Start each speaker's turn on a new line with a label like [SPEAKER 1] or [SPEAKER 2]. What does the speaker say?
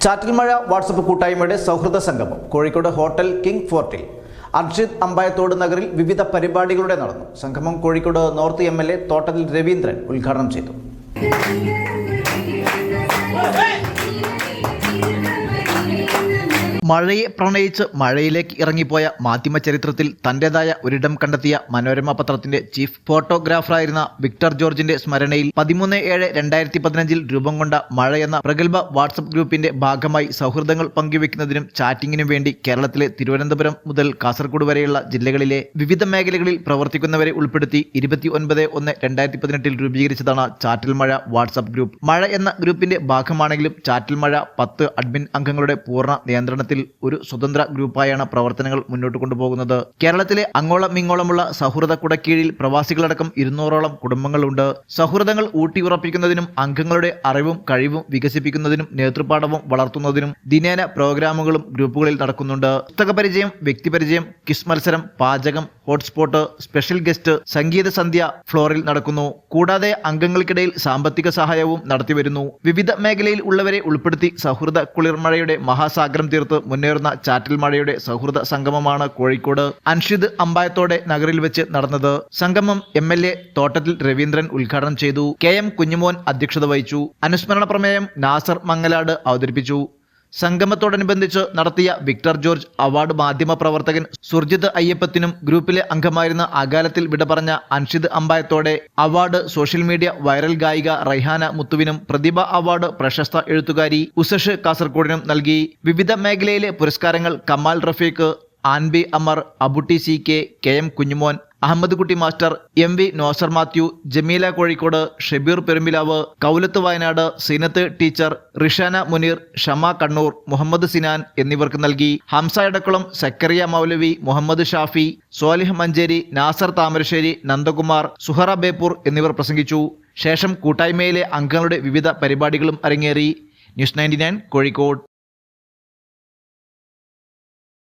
[SPEAKER 1] ചാറ്റിൽ മഴ വാട്സപ്പ് കൂട്ടായ്മയുടെ സൗഹൃദ സംഗമം കോഴിക്കോട് ഹോട്ടൽ കിങ് ഫോർട്ടിൽ അർജിത് അമ്പായത്തോട് നഗറിൽ വിവിധ പരിപാടികളുടെ നടന്നു സംഗമം Kozhikode north M L A Thottathil Raveendran ഉദ്ഘാടനം ചെയ്തു മഴയെ പ്രണയിച്ച് മഴയിലേക്ക് ഇറങ്ങിപ്പോയ മാധ്യമ ചരിത്രത്തിൽ തന്റേതായ ഒരിടം കണ്ടെത്തിയ മനോരമ പത്രത്തിന്റെ ചീഫ് ഫോട്ടോഗ്രാഫറായിരുന്ന വിക്ടർ ജോർജിന്റെ സ്മരണയിൽ പതിമൂന്ന് ഏഴ് രണ്ടായിരത്തി പതിനഞ്ചിൽ രൂപം കൊണ്ട മഴ എന്ന പ്രഗത്ഭ വാട്സപ്പ് ഗ്രൂപ്പിന്റെ ഭാഗമായി സൗഹൃദങ്ങൾ പങ്കുവെക്കുന്നതിനും ചാറ്റിംഗിനും വേണ്ടി കേരളത്തിലെ തിരുവനന്തപുരം മുതൽ കാസർഗോഡ് വരെയുള്ള ജില്ലകളിലെ വിവിധ മേഖലകളിൽ പ്രവർത്തിക്കുന്നവരെ ഉൾപ്പെടുത്തി ഇരുപത്തി ഒൻപത് ഒന്ന് രണ്ടായിരത്തി പതിനെട്ടിൽ രൂപീകരിച്ചതാണ് ചാറ്റൽ മഴ വാട്സപ്പ് ഗ്രൂപ്പ്. മഴ എന്ന ഗ്രൂപ്പിന്റെ ഭാഗമാണെങ്കിലും ചാറ്റൽ മഴ പത്ത് അഡ്മിൻ അംഗങ്ങളുടെ പൂർണ നിയന്ത്രണത്തിൽ ഒരു സ്വതന്ത്ര ഗ്രൂപ്പായാണ് പ്രവർത്തനങ്ങൾ മുന്നോട്ട് കൊണ്ടുപോകുന്നത്. കേരളത്തിലെ അങ്ങോളം ഇങ്ങോളമുള്ള സൗഹൃദ കുടക്കീഴിൽ പ്രവാസികളടക്കം ഇരുന്നൂറോളം കുടുംബങ്ങളുണ്ട്. സൗഹൃദങ്ങൾ ഊട്ടിയുറപ്പിക്കുന്നതിനും അംഗങ്ങളുടെ അറിവും കഴിവും വികസിപ്പിക്കുന്നതിനും നേതൃപാഠവും വളർത്തുന്നതിനും ദിനേന പ്രോഗ്രാമുകളും ഗ്രൂപ്പുകളിൽ നടക്കുന്നുണ്ട്. പുസ്തകപരിചയം വ്യക്തിപരിചയം കിസ് മത്സരം പാചകം ഹോട്ട്സ്പോട്ട് സ്പെഷ്യൽ ഗസ്റ്റ് സംഗീത സന്ധ്യ ഫ്ലോറിൽ നടക്കുന്നു. കൂടാതെ അംഗങ്ങൾക്കിടയിൽ സാമ്പത്തിക സഹായവും നടത്തിവരുന്നു. വിവിധ മേഖലയിൽ ഉള്ളവരെ ഉൾപ്പെടുത്തി സൗഹൃദ കുളിർമഴയുടെ മഹാസാഗരം തീർത്ത് മുന്നേറുന്ന ചാറ്റൽ മഴയുടെ സൗഹൃദ സംഗമമാണ് കോഴിക്കോട്. അൻഷിദ് അമ്പായത്തോടെ നഗറിൽ വെച്ച് നടന്നത്. സംഗമം M L A Thottathil Raveendran ഉദ്ഘാടനം ചെയ്തു. കെ എം കുഞ്ഞുമോൻ അധ്യക്ഷത വഹിച്ചു. അനുസ്മരണ പ്രമേയം നാസർ മംഗലാട് അവതരിപ്പിച്ചു. സംഗമത്തോടനുബന്ധിച്ച് നടത്തിയ വിക്ടർ ജോർജ് അവാർഡ് മാധ്യമ പ്രവർത്തകൻ സുർജിത് അയ്യപ്പത്തിനും ഗ്രൂപ്പിലെ അംഗമായിരുന്ന അകാലത്തിൽ വിട പറഞ്ഞ Anshid Ambayathode award social media viral ഗായിക റൈഹാന മുത്തുവിനും പ്രതിഭ അവാർഡ് പ്രശസ്ത എഴുത്തുകാരി ഉസഷ് കാസർകോടിനും നൽകി. വിവിധ മേഖലയിലെ പുരസ്കാരങ്ങൾ Kamal Rafeeq ആൻബി Amar Abutty C K K M Kunjumon Ahammed Kutty master M V നോസർ Mathew Jameela Kozhikode Shabeer Perumpilavu Kaulath Wayanad Seenath teacher Rishana Muneer Shama Kannur Muhammad Sinan എന്നിവർക്ക് നൽകി. ഹംസ എടക്കുളം സക്കറിയ മൗലവി മുഹമ്മദ് ഷാഫി സോലിഹ് മഞ്ചേരി നാസർ താമരശ്ശേരി നന്ദകുമാർ സുഹറ ബേപ്പൂർ എന്നിവർ പ്രസംഗിച്ചു. ശേഷം കൂട്ടായ്മയിലെ അംഗങ്ങളുടെ വിവിധ പരിപാടികളും അരങ്ങേറി. News ninety Kozhikode.